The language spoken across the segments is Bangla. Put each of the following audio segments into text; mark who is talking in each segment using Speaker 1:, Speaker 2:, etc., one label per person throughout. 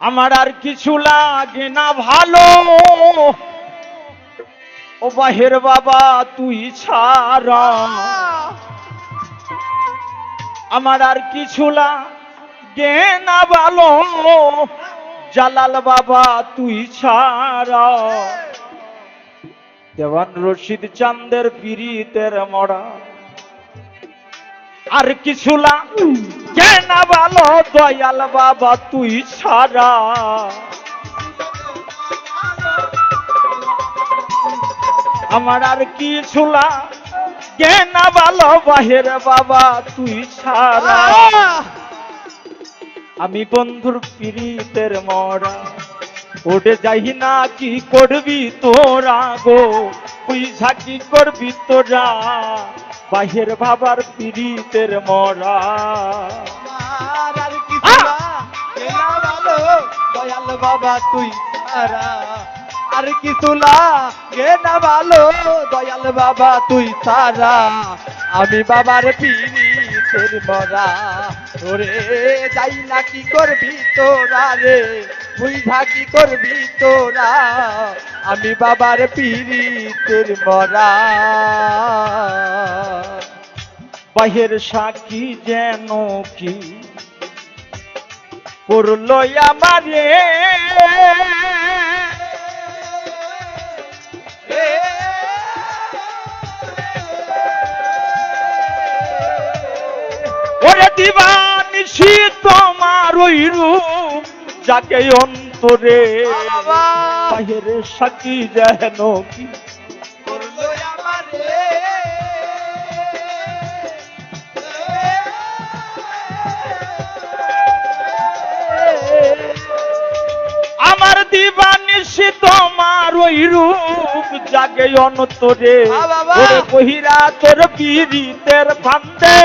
Speaker 1: আমার আর কিছু লাগে না ভালো। ও বাহের বাবা, তুই ছাড়া। আমার আর কিছু লাগে না ভালো। জালাল বাবা, তুই ছাড়া। দেওয়ান রশিদ চান্দের পিরিতের মরা আর কিছু লাগে না ভালো দয়াল বাবা, তুই ছাড়া। আমার আর কি লাগে না ভালো বাহের বাবা, তুই ছাড়া। আমি বন্ধুর পিরিতের মরা। ওটে যাই না, কি করবি তোরা গো? তুই ঝাঁকি করবি তোরা। বাহের বাবার পিরিতের মরা।
Speaker 2: না, দয়াল বাবা তুই সারা আর কিছু না, কেনা ভালো দয়াল বাবা তুই সারা আমি বাবার পিড়িতের মরা। ওরে যাই না কি করবি তোরা রে? বুঝা কি করবি তোরা? আমি বাবার পিড়িতের মরা।
Speaker 1: বাহের সাক্ষী যেন কি করল আমারে? যাকে অন্তরে। বাহের সাক্ষী যেন কি?
Speaker 2: আমার।
Speaker 1: দিবানিসি তোমার ওই রূপ জাগে অন্তরে। বহিরা তোর পীড়িতের ফান্দে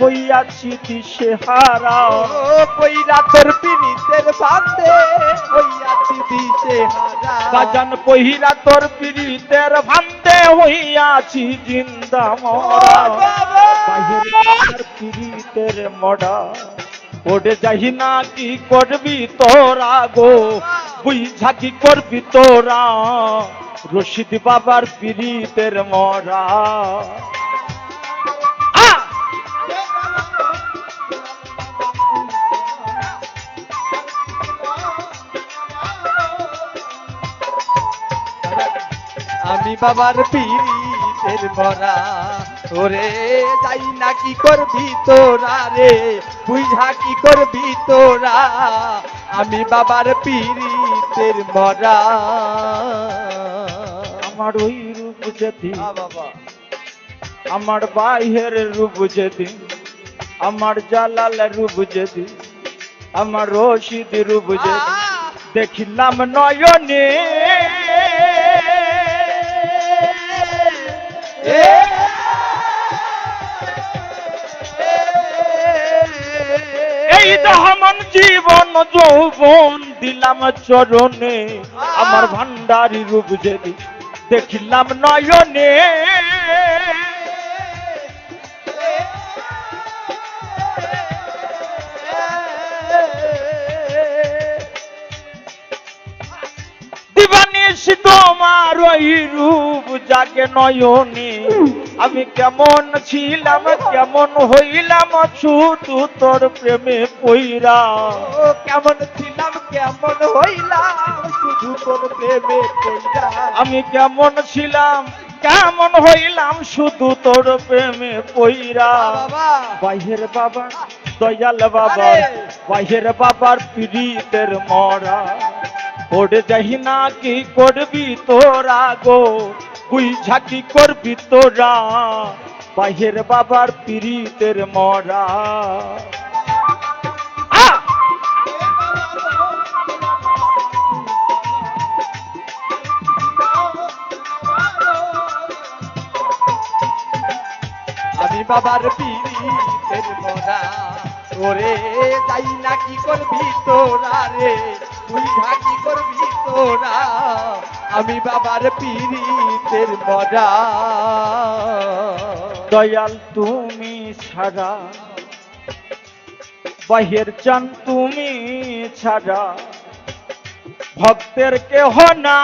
Speaker 1: হইয়াছি দিশে হারা?
Speaker 2: কইরা তোর পিনিতের বান্দে হইয়াছি হারা
Speaker 1: বাজান পহিরা তোর পীড়িতের ফান্দে হইয়াছি জিন্দা মরা। পীড়িতের মরা। ওরে যাহি না কি করবি তোরা গো বুঝা কি করবি তোরা। রশিদ বাবার পীড়িতের মরা।
Speaker 2: আমি বাবার পিরিতের মরা। ওরে যাই না কি করবি তোরা রে? বুঝা কি করবি তোরা? আমি বাবার পিরিতের মরা।
Speaker 1: আমার ওই রূপ
Speaker 2: আ বাবা।
Speaker 1: আমার বাহির রূপ যেদি আমার জালাল রূপ যেদি আমার রশিদ রূপ যেদি দেখিলাম নয়নে এই দহমন জীবন যৌবন দিলাম চরণে, আমার ভান্ডারি রূপ যেদি দেখিলাম নয়নে। দিবানিস তোমার ওই রূপ যাকে নয়নে। আমি কেমন ছিলাম কেমন হইলাম শুধু তোর প্রেমে পইরা।
Speaker 2: কেমন ছিলাম কেমন হইলাম শুধু তোর প্রেমে পইরা।
Speaker 1: আমি কেমন ছিলাম কেমন হইলাম শুধু তোর প্রেমে পইরা।
Speaker 2: বাবা।
Speaker 1: বাহের বাবা দয়াল বাবা! বাহের বাবার পীড়িতের মরা। ওরে যাহি না কি করবি তোরা গো? তুই ঝাঁকি করবি তোরা? বাহের বাবার পীড়িতের মরা!
Speaker 2: আমি বাবার পিড়িতের মরা। ওরে, যাই না কি করবি তোরা রে? তুই কি করবি তোরা? আমি বাবার পিড়িতের মজা।
Speaker 1: দয়াল তুমি ছাড়া বাহির চান তুমি ছাড়া ভক্তের কেহ না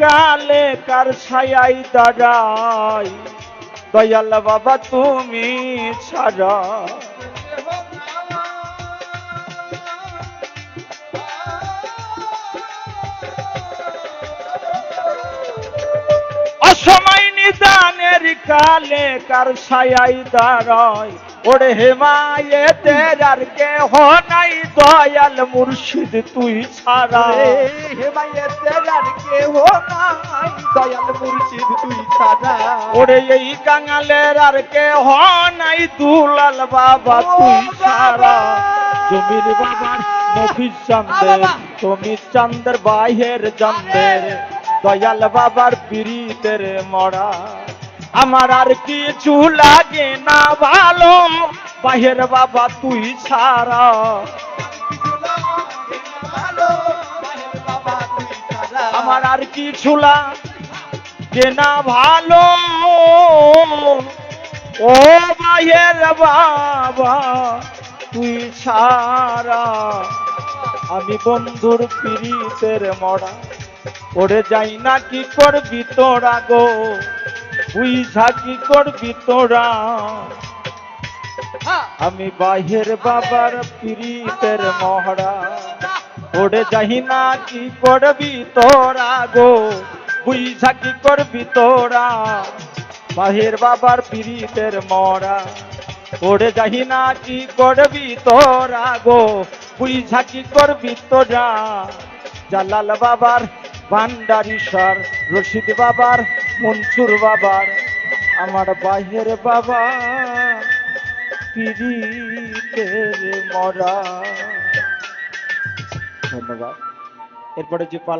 Speaker 1: কালে কার ছায়াই দাঁড়াই দয়াল বাবা তুমি ছাড়া। অসময় নিদানের কালে কার ছায়াই দাঁড়াই ওরে হেমায়ে তেরার কেহ নাই দয়াল মুর্শিদ তুই ছাড়া।
Speaker 2: হেমায়েতের আর কেহ নাই দয়াল মুর্শিদ তুই ছাড়া।
Speaker 1: ওরে এই কাঙালের আর কেহ নাই দুলাল বাবা তুই ছাড়া। জমির বাবার নফিস চান্দের তুমি চান্দের বাহের চান্দের দয়াল বাবার পিড়িতের মরা। আমার আর কিছু লাগে না ভালো। বাহের
Speaker 2: বাবা, তুই ছাড়া।
Speaker 1: আমার আর কিছু লাগে না ভালো। ও বাহের বাবা, তুই ছাড়া। আমি বন্ধুর পিড়িতের মরা। ওরে যাই না কি করবি তোরা গো? বুঝা কি করবি তোরা? আমি বাহের বাবার পিড়িতের মহড়া। ওরে যাই না কি করবি তোরা গো? বুঝা কি করবি তোরা? বাহের বাবার পিড়িতের মরা ওরে যাই না কি করবি তোরা গো? বুঝা কি করবি তোরা? জালাল বাবার ভান্ডারিশ্বর রশিদ বাবার মনসুর বাবার আমার বাহের বাবা পিড়িতের মরা। ধন্যবাদ। এরপরে যে পালা